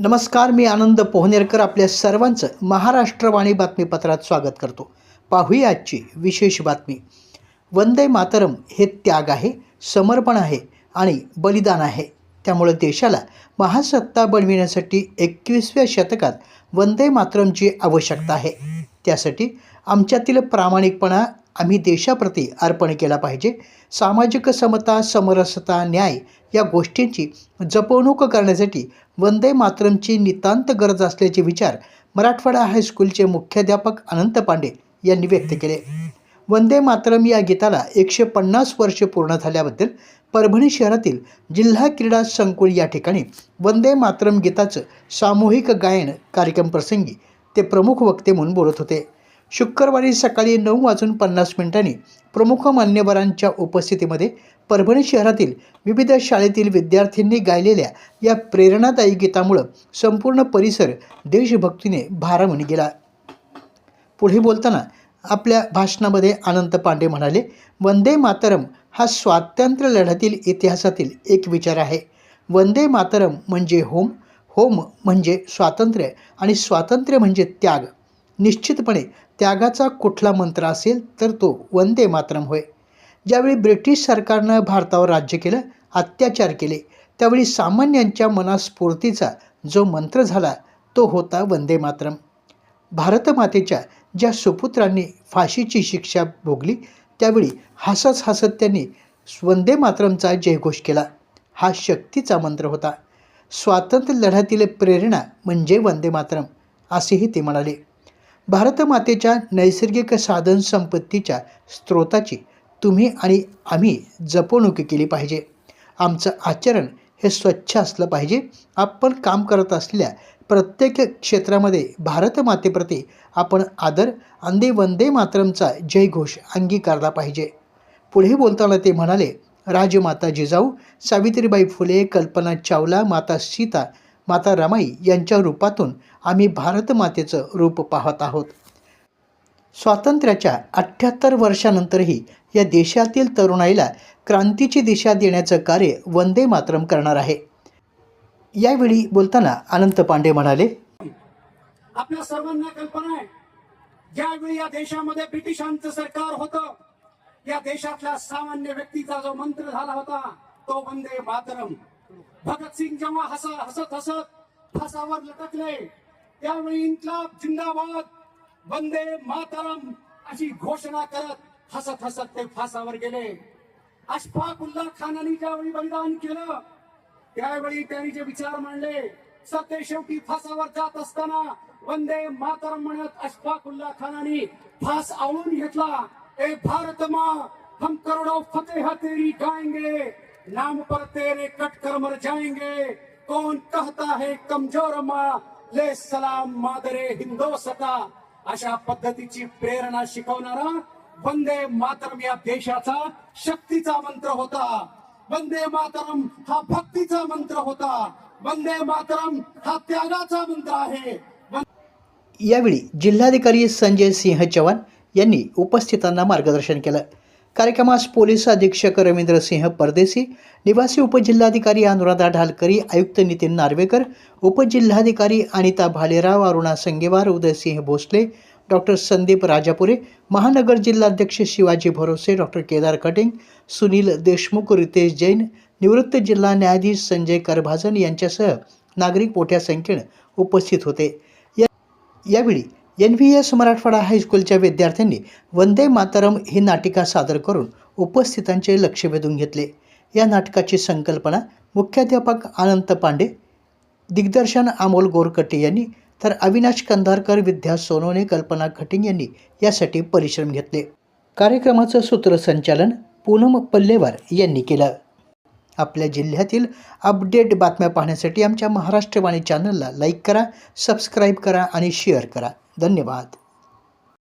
नमस्कार मी आनंद पोहनेरकर आपल्या सर्वांचं महाराष्ट्रवाणी बातमीपत्रात स्वागत करतो. पाहूया आजची विशेष बातमी. वंदे मातरम हे त्याग आहे समर्पण आहे आणि बलिदान आहे. त्यामुळे देशाला महासत्ता बनविण्यासाठी एकवीसव्या शतकात वंदे मातरमची आवश्यकता आहे. त्यासाठी आमच्यातील प्रामाणिकपणा आम्ही देशाप्रती अर्पण केला पाहिजे. सामाजिक समता समरसता न्याय या गोष्टींची जपवणूक करण्यासाठी वंदे मातरमची नितांत गरज असल्याचे विचार मराठवाडा हायस्कूलचे मुख्याध्यापक अनंत पांडे यांनी व्यक्त केले. वंदे मातरम या गीताला एकशे पन्नास वर्षे पूर्ण झाल्याबद्दल परभणी शहरातील जिल्हा क्रीडा संकुल या ठिकाणी वंदे मातरम गीताचं सामूहिक गायन कार्यक्रम प्रसंगी ते प्रमुख वक्ते म्हणून बोलत होते. शुक्रवारी सकाळी नऊ वाजून पन्नास मिनिटांनी प्रमुख मान्यवरांच्या उपस्थितीमध्ये परभणी शहरातील विविध शाळेतील विद्यार्थ्यांनी गायलेल्या या प्रेरणादायी गीतामुळं संपूर्ण परिसर देशभक्तीने भारावून गेला. पुढे बोलताना आपल्या भाषणामध्ये अनंत पांडे म्हणाले वंदे मातरम हा स्वातंत्र्य लढ्यातील इतिहासातील एक विचार आहे. वंदे मातरम म्हणजे होम होम म्हणजे स्वातंत्र्य आणि स्वातंत्र्य म्हणजे त्याग. निश्चितपणे त्यागाचा कुठला मंत्र असेल तर तो वंदे मातरम होय. ज्यावेळी ब्रिटिश सरकारनं भारतावर राज्य केलं अत्याचार केले त्यावेळी सामान्यांच्या मनास्फूर्तीचा जो मंत्र झाला तो होता वंदे मातरम. भारतमातेच्या ज्या सुपुत्रांनी फाशीची शिक्षा भोगली त्यावेळी हसत हसत त्यांनी वंदे मातरमचा जयघोष केला. हा शक्तीचा मंत्र होता. स्वातंत्र्य लढ्यातील प्रेरणा म्हणजे वंदे मातरम असेही ते म्हणाले. भारतमातेच्या नैसर्गिक साधन संपत्तीच्या स्रोताची तुम्ही आणि आम्ही जपवणूक केली पाहिजे. आमचं आचरण हे स्वच्छ असलं पाहिजे. आपण काम करत असलेल्या प्रत्येक क्षेत्रामध्ये भारतमातेप्रती आपण आदर अंदे वंदे मातरमचा जयघोष अंगीकारला पाहिजे. पुढे बोलताना ते म्हणाले राजमाता जिजाऊ सावित्रीबाई फुले कल्पना चावला माता सीता माता रमाई यांच्या रूपातून आम्ही भारतमातेचं रूप पाहत आहोत. स्वातंत्र्याच्या अठ्ठ्याहत्तर वर्षानंतरही या देशातील तरुणाईला क्रांतीची दिशा देण्याचं कार्य वंदे मातरम करणार आहे. यावेळी बोलताना अनंत पांडे म्हणाले आपल्या सर्वांना कल्पना आहे. ज्यावेळी या देशामध्ये ब्रिटिशांचं सरकार होतं या देशातल्या सामान्य व्यक्तीचा जो मंत्र झाला होता तो वंदे मातरम. भगतसिंग जेव्हा हस हसत हसत फासावर लटकले त्यावेळी इन्कलाब जिंदाबाद वंदे मातरम अशी घोषणा करत हसत हसत ते फासावर गेले. अशफाक उल्ला खानाने ज्यावेळी बलिदान केलं त्यावेळी त्यांनी जे विचार मांडले सत्य शेवटी फासावर जात असताना वंदे मातरम म्हणत अशफाकुल्ला खानाने फास आवळून घेतला. ए भारत मा हम करोडो फतेह तेरी गाएंगे. नाम पर तेरे कट कर मर जाएंगे। कौन कहता है कमजोर माँ? ले सलाम मादरे हिंदोसता अशा पद्धतीची प्रेरणा शिकवणारा वंदे मातरम या देशाचा शक्तीचा मंत्र होता. वंदे मातरम हा भक्तीचा मंत्र होता. वंदे मातरम हा त्यागाचा मंत्र आहे. यावेळी जिल्हाधिकारी संजय सिंह चव्हाण यांनी उपस्थितांना मार्गदर्शन केलं. कार्यक्रमास पोलीस अधीक्षक रवींद्र सिंह परदेसी निवासी उपजिल्हाधिकारी अनुराधा ढालकरी आयुक्त नितीन नार्वेकर उपजिल्हाधिकारी अनिता भालेराव अरुणा संगेवार उदयसिंह भोसले डॉक्टर संदीप राजापुरे महानगर जिल्हाध्यक्ष शिवाजी भरोसे डॉक्टर केदार कटिंग सुनील देशमुख रितेश जैन निवृत्त जिल्हा न्यायाधीश संजय करभाजन यांच्यासह नागरिक मोठ्या संख्येनं उपस्थित होते. या यावेळी एन व्ही एस मराठवाडा हायस्कूलच्या विद्यार्थ्यांनी वंदे मातरम ही नाटिका सादर करून उपस्थितांचे लक्ष वेधून घेतले. या नाटकाची संकल्पना मुख्याध्यापक अनंत पांडे दिग्दर्शन अमोल गोरकटे यांनी तर अविनाश कंधारकर विद्या सोनवणे कल्पना खटिंग यांनी यासाठी परिश्रम घेतले. कार्यक्रमाचं सूत्रसंचालन पूनम पल्लेवार यांनी केलं. आपल्या जिल्ह्यातील अपडेट बातम्या पाहण्यासाठी आमच्या महाराष्ट्रवाणी चॅनलला लाईक करा सबस्क्राईब करा आणि शेअर करा. धन्यवाद.